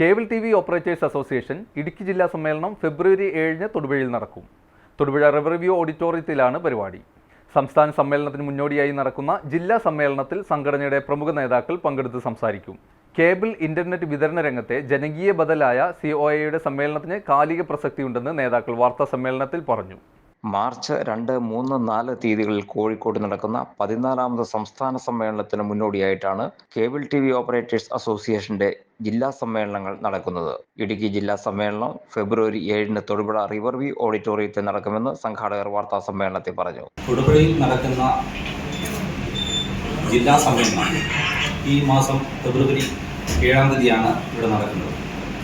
Cable T V operators association Idukki ജില്ലാ സമ്മേളനം ഫെബ്രുവരി ഏഴിന് തൊടുപുഴയിൽ നടക്കും. തൊടുപുഴ റിവർവ്യൂ ഓഡിറ്റോറിയത്തിലാണ് പരിപാടി. സംസ്ഥാന സമ്മേളനത്തിന് മുന്നോടിയായി നടക്കുന്ന ജില്ലാ സമ്മേളനത്തിൽ സംഘടനയുടെ പ്രമുഖ നേതാക്കൾ പങ്കെടുത്ത് സംസാരിക്കും. കേബിൾ ഇന്റർനെറ്റ് വിതരണ രംഗത്തെ ജനകീയ ബദലായ സി ഒ സമ്മേളനത്തിന് കാലിക പ്രസക്തിയുണ്ടെന്ന് നേതാക്കൾ വാർത്താ സമ്മേളനത്തിൽ പറഞ്ഞു. മാർച്ച് രണ്ട് മൂന്ന് നാല് തീയതികളിൽ കോഴിക്കോട് നടക്കുന്ന പതിനാലാമത് സംസ്ഥാന സമ്മേളനത്തിന് മുന്നോടിയായിട്ടാണ് കേബിൾ ടി വി ഓപ്പറേറ്റേഴ്സ് അസോസിയേഷന്റെ ജില്ലാ സമ്മേളനങ്ങൾ നടക്കുന്നത്. ഇടുക്കി ജില്ലാ സമ്മേളനം ഫെബ്രുവരി ഏഴിന് തൊടുപുഴ റിവർ വ്യൂ ഓഡിറ്റോറിയത്തിൽ നടക്കുമെന്ന് സംഘാടകർ വാർത്താ സമ്മേളനത്തിൽ പറഞ്ഞു. തൊടുപുഴയിൽ നടക്കുന്ന ജില്ലാ സമ്മേളനം ഈ മാസം ഫെബ്രുവരി ഏഴാം തീയതിയാണ് ഇവിടെ നടക്കുന്നത്.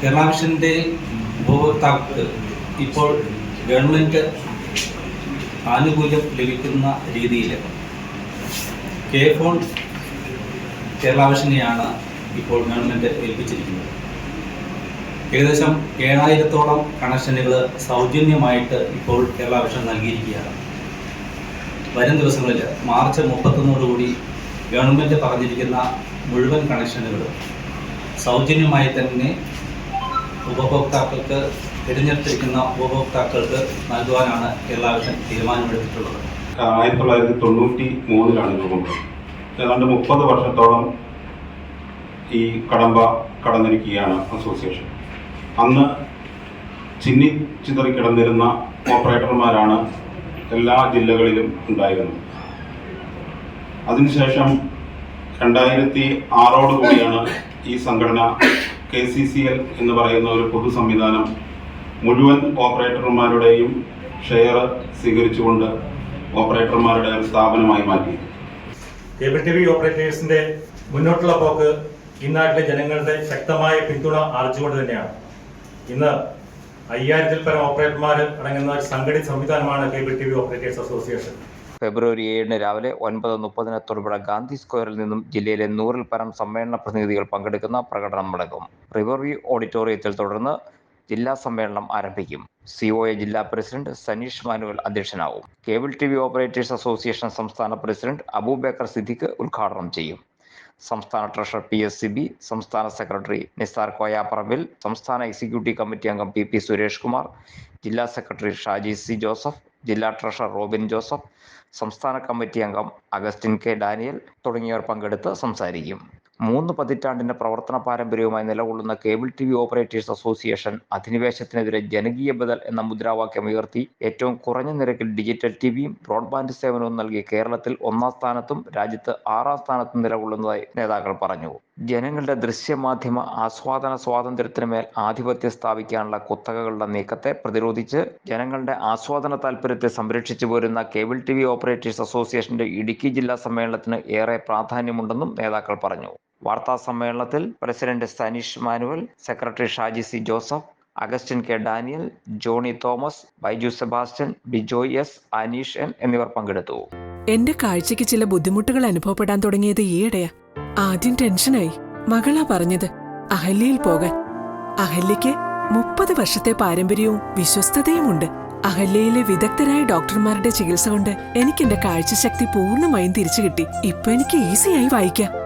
കേരള മിഷന്റെ ഉപഭോക്താക്കൾക്ക് ഇപ്പോൾ ഗവൺമെന്റ് ആനുകൂല്യം ലഭിക്കുന്ന രീതിയിൽ കെ ഫോൺ കേരള ഇപ്പോൾ ഗവൺമെന്റ് ഏൽപ്പിച്ചിരിക്കുന്നത്. ഏകദേശം ഏഴായിരത്തോളം കണക്ഷനുകൾ സൗജന്യമായിട്ട് ഇപ്പോൾ കേരള നൽകിയിരിക്കുകയാണ്. വരും ദിവസങ്ങളിൽ മാർച്ച് മുപ്പത്തൊന്നോടുകൂടി ഗവൺമെന്റ് പറഞ്ഞിരിക്കുന്ന മുഴുവൻ കണക്ഷനുകളും സൗജന്യമായി തന്നെ ഉപഭോക്താക്കൾക്ക് തിരഞ്ഞെടുത്തിരിക്കുന്ന ഉപഭോക്താക്കൾക്ക് നൽകുവാനാണ് കേരള വിഷൻ തീരുമാനമെടുത്തിട്ടുള്ളത്. ആയിരത്തി തൊള്ളായിരത്തി തൊണ്ണൂറ്റി മൂന്നിലാണ് രൂപം കൊണ്ടത് ഏതാണ്ട് മുപ്പത് വർഷത്തോളം ഈ കടമ്പ കടന്നിരിക്കുകയാണ് അസോസിയേഷൻ. അന്ന് ചിന്നി ചിതറി കിടന്നിരുന്ന ഓപ്പറേറ്റർമാരാണ് എല്ലാ ജില്ലകളിലും ഉണ്ടായിരുന്നത്. അതിനുശേഷം രണ്ടായിരത്തി ആറോടുകൂടിയാണ് ഈ സംഘടന കെ സി സി എൽ എന്ന് പറയുന്ന ഒരു പൊതു സംവിധാനം മുഴുവൻ ഓപ്പറേറ്റർമാരുടെയും ഷെയർ സ്വീകരിച്ചുകൊണ്ട് ഓപ്പറേറ്റർമാരുടെ സ്ഥാപനമായി മാറ്റി. കേബിൾ ടി വി ഓപ്പറേറ്റേഴ്സിന്റെ മുന്നോട്ടുള്ള പോക്ക് ഈ നാട്ടിലെ ജനങ്ങളുടെ ശക്തമായ പിന്തുണ ആർജിച്ചുകൊണ്ട് തന്നെയാണ്. ഇന്ന് അയ്യായിരത്തിൽ പരം ഓപ്പറേറ്റർമാർ അടങ്ങുന്ന ഒരു സംഘടിത സംവിധാനമാണ് cable T V operators association. ഫെബ്രുവരി ഏഴിന് രാവിലെ ഒൻപത് മുപ്പതിന് തൊടുപുഴ ഗാന്ധി സ്ക്വയറിൽ നിന്നും ജില്ലയിലെ നൂറിൽ പരം സമ്മേളന പ്രതിനിധികൾ പങ്കെടുക്കുന്ന പ്രകടനം നടക്കും. റിവർവ്യൂ ഓഡിറ്റോറിയത്തിൽ തുടർന്ന് ജില്ലാ സമ്മേളനം ആരംഭിക്കും. സി ഒ എ ജില്ലാ president Saneesh manual അധ്യക്ഷനാവും. Cable T V operators association സംസ്ഥാന പ്രസിഡന്റ് അബൂബേക്കർ സിദ്ദിഖ് ഉദ്ഘാടനം ചെയ്യും. സംസ്ഥാന treasurer P S C B സംസ്ഥാന സെക്രട്ടറി നിസാർ കോയാപ്പറമ്പിൽ സംസ്ഥാന എക്സിക്യൂട്ടീവ് കമ്മിറ്റി അംഗം പി പി സുരേഷ് കുമാർ ജില്ലാ സെക്രട്ടറി ഷാജി സി ജോസഫ് ജില്ലാ ട്രഷറർ റോബിൻ ജോസഫ് സംസ്ഥാന കമ്മിറ്റി അംഗം അഗസ്റ്റിൻ കെ ഡാനിയൽ തുടങ്ങിയവർ പങ്കെടുത്ത് സംസാരിക്കും. മൂന്ന് പതിറ്റാണ്ടിന്റെ പ്രവർത്തന പാരമ്പര്യവുമായി നിലകൊള്ളുന്ന cable T V operators association അധിനിവേശത്തിനെതിരെ ജനകീയ ബദൽ എന്ന മുദ്രാവാക്യം ഉയർത്തി ഏറ്റവും കുറഞ്ഞ നിരക്കിൽ ഡിജിറ്റൽ ടി വിയും ബ്രോഡ്ബാൻഡ് സേവനവും നൽകി കേരളത്തിൽ ഒന്നാം സ്ഥാനത്തും രാജ്യത്ത് ആറാം സ്ഥാനത്തും നിലകൊള്ളുന്നതായി നേതാക്കൾ പറഞ്ഞു. ജനങ്ങളുടെ ദൃശ്യമാധ്യമ ആസ്വാദന സ്വാതന്ത്ര്യത്തിന് മേൽ ആധിപത്യം സ്ഥാപിക്കാനുള്ള കുത്തകകളുടെ നീക്കത്തെ പ്രതിരോധിച്ച് ജനങ്ങളുടെ ആസ്വാദന താൽപര്യത്തെ സംരക്ഷിച്ചു പോരുന്ന കേബിൾ ടി വി ഓപ്പറേറ്റേഴ്സ് അസോസിയേഷന്റെ ഇടുക്കി ജില്ലാ സമ്മേളനത്തിന് ഏറെ പ്രാധാന്യമുണ്ടെന്നും നേതാക്കൾ പറഞ്ഞു. വാർത്താ സമ്മേളനത്തിൽ president Saneesh Manuel secretary Shaji C Joseph Augustine K Daniel Johnny Thomas Biju Sebastian Bijoy S Aneesh N എന്നിവർ പങ്കെടുത്തു. എന്റെ കാഴ്ചയ്ക്ക് ചില ബുദ്ധിമുട്ടുകൾ അനുഭവപ്പെടാൻ തുടങ്ങിയത് ഈയിടെയാ. ആദ്യം ടെൻഷനായി. മകളാ പറഞ്ഞത് അഹല്യയിൽ പോകാൻ. അഹല്യയ്ക്ക് മുപ്പത് വർഷത്തെ പാരമ്പര്യവും വിശ്വസ്തതയുമുണ്ട്. അഹല്യയിലെ വിദഗ്ധരായ ഡോക്ടർമാരുടെ ചികിത്സ കൊണ്ട് എനിക്ക് എന്റെ കാഴ്ചശക്തി പൂർണമായും തിരിച്ചു കിട്ടി ഇപ്പൊ എനിക്ക് ഈസിയായി വായിക്കാം.